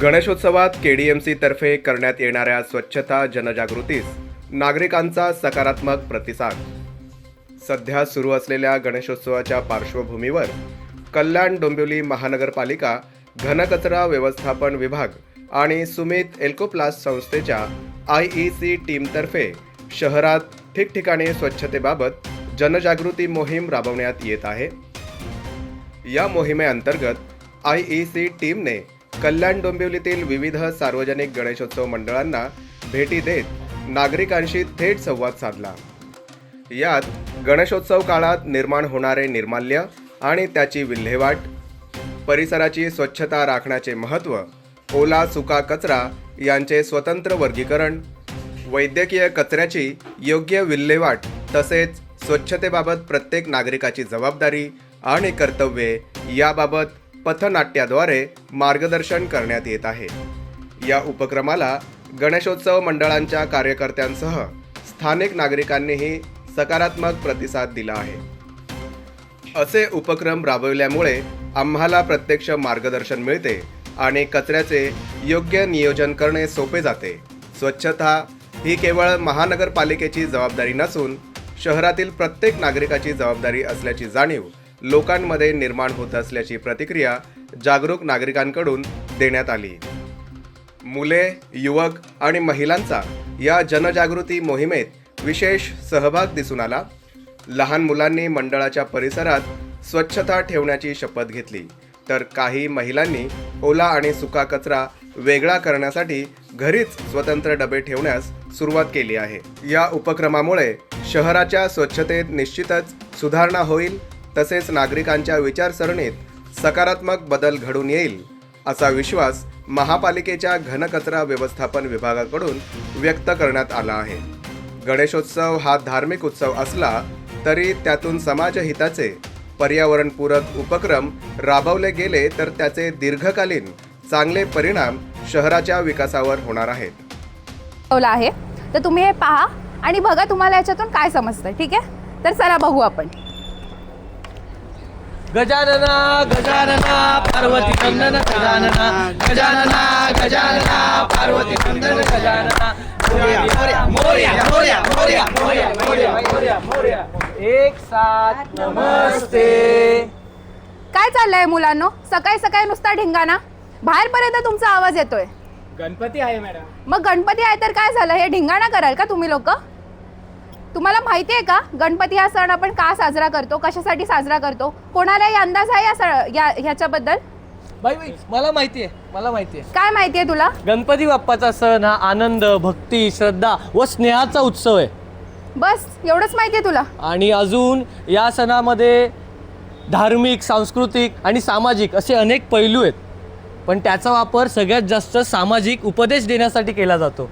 गणेशोत्सवात केडीएमसी तर्फे करण्यात येणाऱ्या स्वच्छता जनजागृतीस नागरिकांचा सकारात्मक प्रतिसाद. सध्या सुरू असलेल्या गणेशोत्सवाच्या पार्श्वभूमीवर कल्याण डोंबिवली महानगरपालिका घनकचरा व्यवस्थापन विभाग आणि सुमित एल्कोप्लास्ट संस्थेच्या आय ई सी टीमतर्फे शहरात ठिकठिकाणी स्वच्छतेबाबत जनजागृती मोहीम राबवण्यात येत आहे. या मोहिमेअंतर्गत आय ई सी टीमने कल्याण डोंबिवलीतील विविध सार्वजनिक गणेशोत्सव मंडळांना भेटी देत नागरिकांशी थेट संवाद साधला. यात गणेशोत्सव काळात निर्माण होणारे निर्माल्य आणि त्याची विल्हेवाट परिसराची स्वच्छता राखण्याचे महत्त्व ओला सुका कचरा यांचे स्वतंत्र वर्गीकरण वैद्यकीय कचऱ्याची योग्य विल्हेवाट तसेच स्वच्छतेबाबत प्रत्येक नागरिकाची जबाबदारी आणि कर्तव्ये याबाबत पथनाट्याद्वारे मार्गदर्शन करण्यात येत आहे. या उपक्रमाला गणेशोत्सव मंडळांच्या कार्यकर्त्यांसह स्थानिक नागरिकांनीही सकारात्मक प्रतिसाद दिला आहे. असे उपक्रम राबविल्यामुळे आम्हाला प्रत्यक्ष मार्गदर्शन मिळते आणि कचऱ्याचे योग्य नियोजन करणे सोपे जाते. स्वच्छता ही केवळ महानगरपालिकेची जबाबदारी नसून शहरातील प्रत्येक नागरिकाची जबाबदारी असल्याची जाणीव लोकांमध्ये निर्माण होत असल्याची प्रतिक्रिया जागरूक नागरिकांकडून देण्यात आली. मुले युवक आणि महिलांचा या जनजागृती मोहिमेत विशेष सहभाग दिसून आला. लहान मुलांनी मंडळाच्या परिसरात स्वच्छता ठेवण्याची शपथ घेतली. तर काही महिलांनी ओला आणि सुका कचरा वेगळा करण्यासाठी घरीच स्वतंत्र डबे ठेवण्यास सुरुवात केली आहे. या उपक्रमामुळे शहराच्या स्वच्छतेत निश्चितच सुधारणा होईल तसेच नागरिकांच्या विचारसरणीत सकारात्मक बदल घडून येईल असा विश्वास महापालिकेच्या घनकचरा व्यवस्थापन विभागाकडून व्यक्त करण्यात आला आहे. गणेशोत्सव हा धार्मिक उत्सव असला तरी त्यातून समाजहिताचे पर्यावरणपूरक उपक्रम राबवले गेले तर त्याचे दीर्घकालीन चांगले परिणाम शहराच्या विकासावर होणार आहेत. आहे. तर तुम्ही हे पहा आणि बघा तुम्हाला याच्यातून काय समजतं ठीक आहे? तर चला बघू आपण. गजानना गजानना पार्वती नंदन गजानना गजानना गजानना पार्वती नंदन गजानना. एक साथ नमस्ते. काय चाललंय मुलांनो? सकाळी सकाळी नुसता ढिंगाणा? बाहेरपर्यंत तुमचा आवाज येतोय. गणपती आहे मॅडम. मग गणपती आहे तर काय झालं? हे ढिंगाणा कराल का तुम्ही लोक? तुम्हाला माहिती आहे का? गणपती हा सण आपण का साजरा करतो? कशासाठी साजरा करतो? कोणालाही अंदाज आहे या सण या ह्याच्याबद्दल? बाई बाई मला माहिती आहे मला माहिती आहे. काय माहिती आहे तुला? गणपती बाप्पाचा सण हा आनंद भक्ती श्रद्धा व स्नेहाचा उत्सव आहे. बस एवढंच माहिती आहे तुला. आणि अजून या सणामध्ये धार्मिक सांस्कृतिक आणि सामाजिक असे अनेक पैलू आहेत. पण त्याचा वापर सगळ्यात जास्त सामाजिक उपदेश देण्यासाठी केला जातो.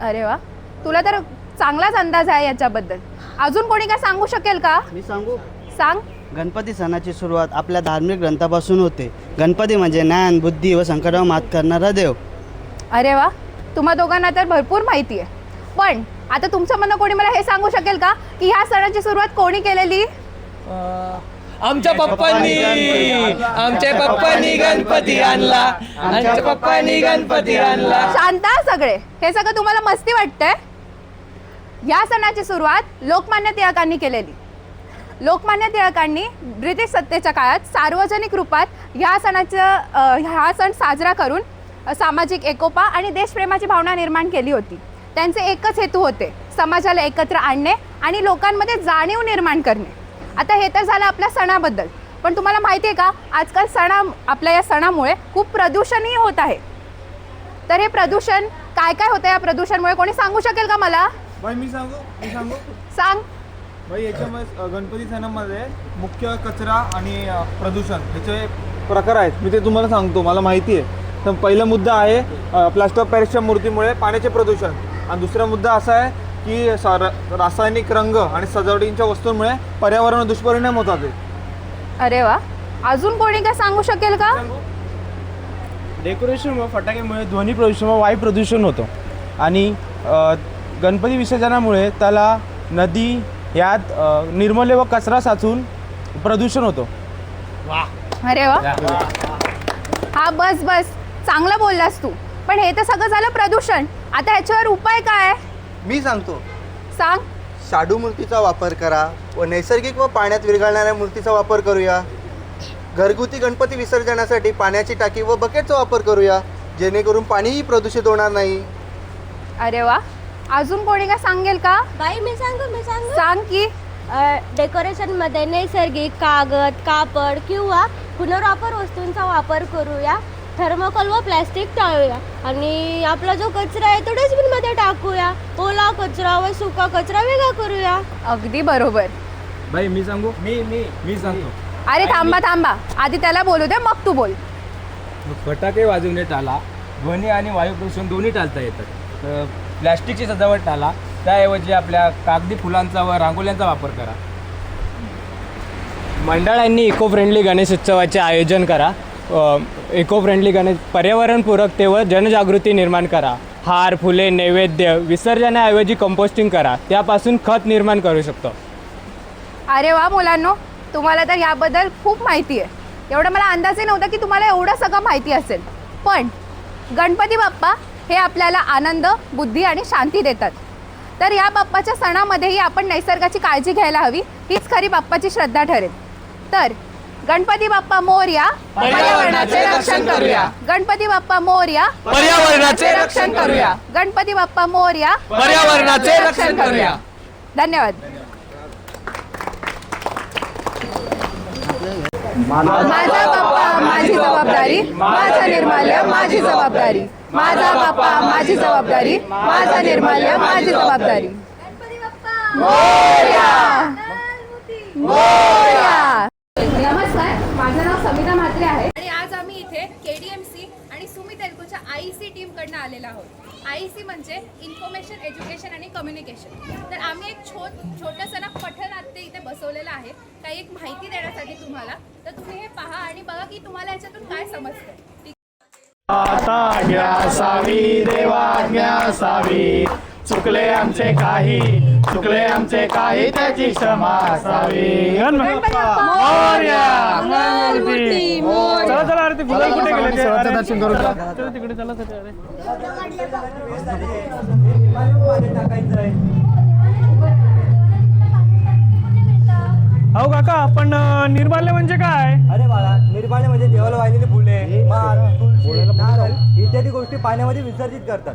अरे वा. तुला तर चांगलाच अंदाज आहे याच्याबद्दल. अजून कोणी काय सांगू शकेल का? मी सांगू? सांग. गणपती सणाची सुरुवात आपल्या धार्मिक ग्रंथापासून होते. गणपती म्हणजे ज्ञान बुद्धी व संकटावर मात करणारा देव. अरे वा तुम्हा दोघांना तर भरपूर माहिती आहे. पण आता तुमचं म्हणणं कोणी मला हे सांगू शकेल का? की ह्या सणाची सुरुवात कोणी केलेली? आमच्या पप्पांनी. आमच्या पप्पांनी गणपती आणला. आमच्या पप्पांनी गणपती आणला. शांत सगळे. हे सगळं तुम्हाला मस्ती वाटतंय? या सणाची सुरुवात लोकमान्य टिळकांनी केलेली. लोकमान्य टिळकांनी ब्रिटिश सत्तेच्या काळात सार्वजनिक रूपात ह्या सणाचं हा सण साजरा करून सामाजिक एकोपा आणि देशप्रेमाची भावना निर्माण केली होती. त्यांचे एकच हेतू होते समाजाला एकत्र आणणे आणि लोकांमध्ये जाणीव निर्माण करणे. आता हे तर झालं आपल्या सणाबद्दल. पण तुम्हाला माहिती आहे का आजकाल सणा आपल्या या सणामुळे खूप प्रदूषणही होत आहे. तर हे प्रदूषण काय काय होतं या प्रदूषणमुळे? कोणी सांगू शकेल का मला? बाई मी सांगू? मी सांगू? सांग. बाई याच्यामध्ये अ, गणपती सणामध्ये मुख्य कचरा आणि अ, प्रदूषण ह्याचे प्रकार आहेत. मी ते तुम्हाला सांगतो मला माहिती आहे. तर पहिला मुद्दा आहे प्लास्टर ऑफ पॅरिसच्या मूर्तीमुळे पाण्याचे प्रदूषण. आणि दुसरा मुद्दा असा आहे की सा- र- रासायनिक रंग आणि सजावटींच्या वस्तूंमुळे पर्यावरण दुष्परिणाम होतात. आहे. अरे वा. अजून कोणी काय सांगू शकेल का? डेकोरेशन व फटाक्यामुळे ध्वनी प्रदूषण व वायू प्रदूषण होतं. आणि अ, गणपती विसर्जनामुळे त्याला नदी यात निर्मले व कचरा साचून प्रदूषण होतं. अरे वा. हा बस बस. चांगलं बोललास तू. पण हे तर सगळं झालं प्रदूषण. आता ह्याच्यावर उपाय काय? आहे? मी सांगतो. सांग. शाडू मूर्तीचा वापर करा व नैसर्गिक व पाण्यात विरघळणाऱ्या मूर्तीचा वापर करूया. घरगुती गणपती विसर्जनासाठी पाण्याची टाकी व बकेटचा वापर करूया. जेणेकरून पाणीही प्रदूषित होणार नाही. अरे वा. अजून कोणी काय सांगेल का? बाई मी सांगू मी सांगू. सांग की. डेकोरेशनमध्ये नैसर्गिक कागद कापड किंवा पुनर्वापर वस्तूंचा वापर करूया. थर्मोकोल व प्लॅस्टिक टाळूया. आणि आपला जो कचरा आहे तो डस्टबिनमध्ये टाकूया. ओला कचरा व सुका कचरा वेगळा करूया. अगदी बरोबर. बाई मी सांगू? मी मी मी सांगतो. अरे थांबा थांबा. आधी त्याला बोलू दे मग तू बोल. फटाके वाजवणे टाळा ध्वनी आणि वायू प्रदूषण दोन्ही टाळता येतात. प्लॅस्टिकची सजावट टाळा त्याऐवजी आपल्या कागदी फुलांचा व रांगोळ्यांचा वापर करा. मंडळांनी इको फ्रेंडली गणेश उत्सवाचे आयोजन करा. इको फ्रेंडली गणेश पर्यावरणपूरकतेवर जनजागृती निर्माण करा. हार फुले नैवेद्य विसर्जनाऐवजी कंपोस्टिंग करा. त्यापासून खत निर्माण करू शकतो. अरे वा मुलांनो तुम्हाला तर याबद्दल खूप माहिती आहे. एवढं मला अंदाजही नव्हता की तुम्हाला एवढं सगळं माहिती असेल. पण गणपती बाप्पा हे आपल्याला आनंद बुद्धी आणि शांती देतात. तर या बाप्पाच्या सणामध्येही आपण निसर्गाची काळजी घ्यायला हवी हीच खरी बाप्पाची श्रद्धा ठरेल. तर गणपती बाप्पा मोरया पर्यावरणाचे रक्षण करूया. गणपती बाप्पा मोरया पर्यावरणाचे रक्षण करूया. गणपती बाप्पा मोरया पर्यावरणाचे रक्षण करूया. धन्यवाद. माझा बाप्पा माझी जबाबदारी माझा निर्माल्य माझी जबाबदारी. माझा बाप्पा माझी जबाबदारी माझा निर्माल्य माझी जबाबदारी. नमस्कार माझं नाव समिता म्हात्रे आहे. आणि आज आम्ही इथे के डी एम सी आणि सुमित एल्कोच्या आय सी टीमकडनं आलेलो आहोत. आय सी म्हणजे इन्फॉर्मेशन एज्युकेशन आणि कम्युनिकेशन तर आम्ही एक छोट छोटंसं ना पठनाट्य इथे बसवलेलं आहे. काही एक माहिती देण्यासाठी तुम्हाला. तर तुम्ही हे पहा आणि बघा की तुम्हाला याच्यातून काय समजतं ठीक चुकले आमचे काही चुकले आमचे काही त्याची क्षमा असावी चला चला अरे ते गुलाल कुठे गेले ते? अरे, चला तिकडे चला चला, अरे. अहो काका पण अं, निर्माल्य म्हणजे काय? निर्माल्य म्हणजे देवाला वाहिलेली फुले तुळशी नारळ इत्यादी गोष्टी पाण्यामध्ये विसर्जित करतात.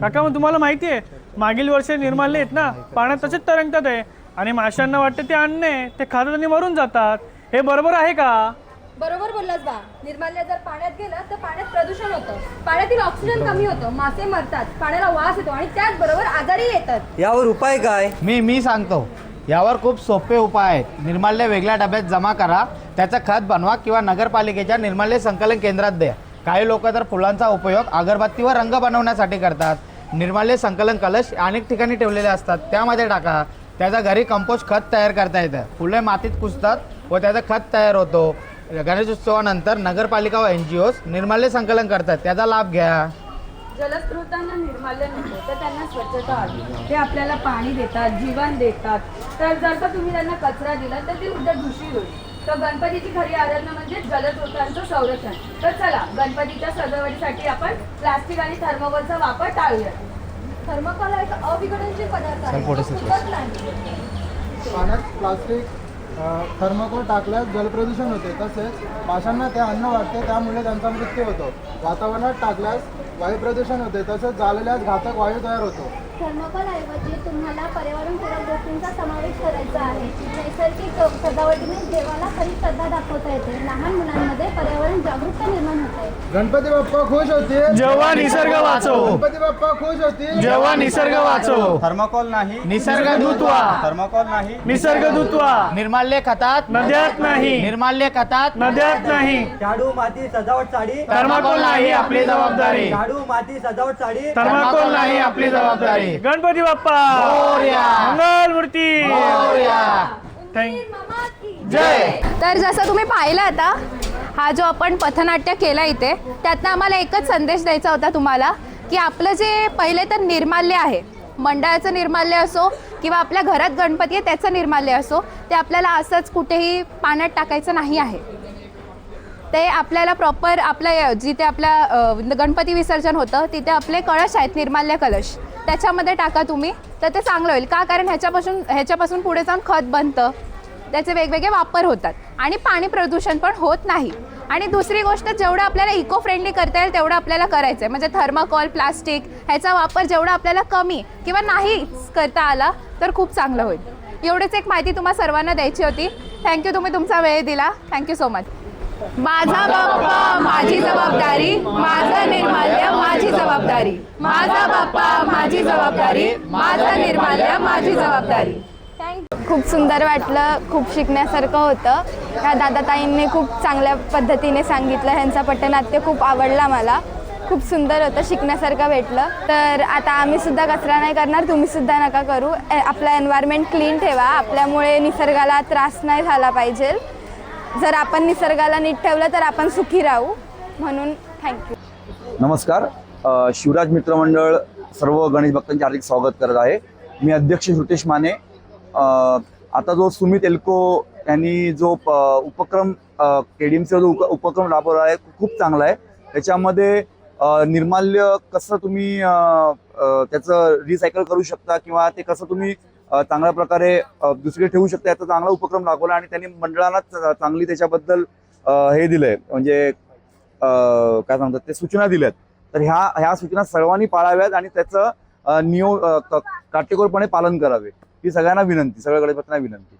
काका मग तुम्हाला माहिती आहे मागील वर्षी निर्माल्य आहेत ना पाण्यात तसेच तरंगतात आहे. आणि माशांना वाटते ते अन्न आहे ते खातात आणि मरून जातात. हे बरोबर आहे का? बरोबर बोललास बा. निर्माल्य जर पाण्यात गेलं तर पाण्यात प्रदूषण होतं. पाण्यातील ऑक्सिजन कमी होतं मासे मरतात पाण्याला वास येतो आणि त्याचबरोबर आजारही येतात. यावर उपाय काय? मी मी सांगतो. यावर खूप सोपे उपाय आहेत. निर्माल्य वेगळ्या डब्यात जमा करा. त्याचं खत बनवा किंवा नगरपालिकेच्या निर्माल्य संकलन केंद्रात द्या. काही लोक तर फुलांचा उपयोग अगरबत्ती व रंग बनवण्यासाठी करतात. निर्माल्य संकलन कलश अनेक ठिकाणी ठेवलेले असतात. त्यामध्ये टाका. त्याचा घरी कंपोस्ट खत तयार करता येतं. फुले मातीत कुसतात व त्याचं खत तयार होतो. गणेशोत्सवानंतर नगरपालिका व एन जी ओस निर्माल्य संकलन करतात. त्याचा लाभ घ्या. जलस्रोतांना निर्माल्य नको तर त्यांना स्वच्छता हवी ते आपल्याला पाणी देतात जीवन देतात. तर जर का तुम्ही त्यांना कचरा दिला तर ते उद्या दूषित होईल. तर गणपतीची खरी आराधना म्हणजे जलस्रोतांचं संरक्षण. तर चला गणपतीच्या सजावटीसाठी आपण प्लास्टिक आणि थर्मोकोलचा वापर टाळूया थर्मोकोल हा एक अविघटनशील पदार्थ आहे. तो फुटत नाही. पाण्यात प्लास्टिक थर्माकोल टाकल्यास जलप्रदूषण होते. तसेच माशांना ते अन्न वाटते त्यामुळे त्यांचा मृत्यू होतो. वातावरणात टाकल्यास वायू प्रदूषण होते तसेच जाळल्यास घातक वायू तयार होतो. थर्मोकोल ऐवजी तुम्हाला पर्यावरणपूरक गोष्टींचा समावेश करायचा आहे. नैसर्गिक सजावटीने देवाला खरी श्रद्धा दाखवता येते. लहान मुलांमध्ये पर्यावरण जागरूकता निर्माण होते. गणपती बाप्पा खुश होतील. जेव्हा निसर्ग वाचव गणपती बाप्पा खुश होतील. जेव्हा निसर्ग वाचव थर्माकोल नाही. निसर्ग दूतवा थर्माकोल नाही. निसर्ग दुत्वा निर्माल्य खतात. नद्यात नाही. निर्माल्य खतात. नद्यात नाही. शाडू माती सजावट साडी. थर्माकोल नाही आपली जबाबदारी. शाडू माती सजावट साडी. थर्माकोल नाही आपली जबाबदारी? गणपती बाप्पा! मंगल मूर्ती! थँक जय! तर जसं तुम्ही पाहिलं आता हा जो आपण पथनाट्य केला इथे त्यातनं आम्हाला एकच संदेश द्यायचा होता तुम्हाला की आपलं जे पहिले तर निर्माल्य आहे मंडळाचं निर्माल्य असो किंवा आपल्या घरात गणपती आहे त्याचं निर्माल्य असो ते आपल्याला असंच कुठेही पाण्यात टाकायचं नाही आहे. ते आपल्याला प्रॉपर आपल्या जिथे आपल्या गणपती विसर्जन होतं तिथे आपले कळश आहेत निर्माल्य कलश. त्याच्यामध्ये टाका तुम्ही. तर ते चांगलं होईल. का? कारण ह्याच्यापासून ह्याच्यापासून पुढे जाऊन खत बनतं. त्याचे वेगवेगळे वापर होतात. आणि पाणी प्रदूषण पण होत नाही. आणि दुसरी गोष्ट जेवढं आपल्याला इको फ्रेंडली करता येईल तेवढं आपल्याला करायचं आहे म्हणजे थर्माकॉल प्लास्टिक ह्याचा वापर जेवढा आपल्याला कमी किंवा नाही करता आला तर खूप चांगलं होईल. एवढीच एक माहिती तुम्हाला सर्वांना द्यायची होती. थँक्यू तुम्ही तुमचा वेळ दिला. थँक्यू सो मच माझा बाप्पा माझी जबाबदारी माझं निर्माल्य माझी जबाबदारी. माझा बाप्पा माझी जबाबदारी माझं निर्माल्य माझी जबाबदारी. खूप सुंदर वाटलं खूप शिकण्यासारखं होतं. ह्या दादाताईंनी खूप चांगल्या पद्धतीने सांगितलं ह्यांचा पटनाट्य खूप आवडला मला. खूप सुंदर होतं शिकण्यासारखं भेटलं. तर आता आम्ही सुद्धा कचरा नाही करणार तुम्ही सुद्धा नका करू. आपलं एन्व्हायरमेंट क्लीन ठेवा. आपल्यामुळे निसर्गाला त्रास नाही झाला पाहिजे. जर आपण निसर्गाला नीट ठेवलं तर आपण सुखी राहू. म्हणून थँक्यू नमस्कार. अ, शिवराज मित्रमंडळ सर्व गणेश भक्तांचे हार्दिक स्वागत करत आहे. मी अध्यक्ष श्रुतेश माने. अ, आता जो सुमित एल्को यांनी जो प- उपक्रम के डी जो उप- उपक्रम राबवला आहे खूप चांगला आहे. त्याच्यामध्ये अ, निर्माल्य कसं तुम्ही अ, अ, त्याचं रिसायकल करू शकता किंवा ते कसं तुम्ही चांगल्या प्रकारे दुसरीकडे ठेवू शकते. याचा चांगला उपक्रम राबवला आणि त्यांनी मंडळांना चांगली त्याच्याबद्दल हे दिलंय. म्हणजे काय सांगतात ते सूचना दिल्यात. तर ह्या ह्या सूचना सर्वांनी पाळाव्यात आणि त्याचं नियो काटेकोरपणे पालन करावे. ही सगळ्यांना विनंती सगळ्या गणपतींना विनंती.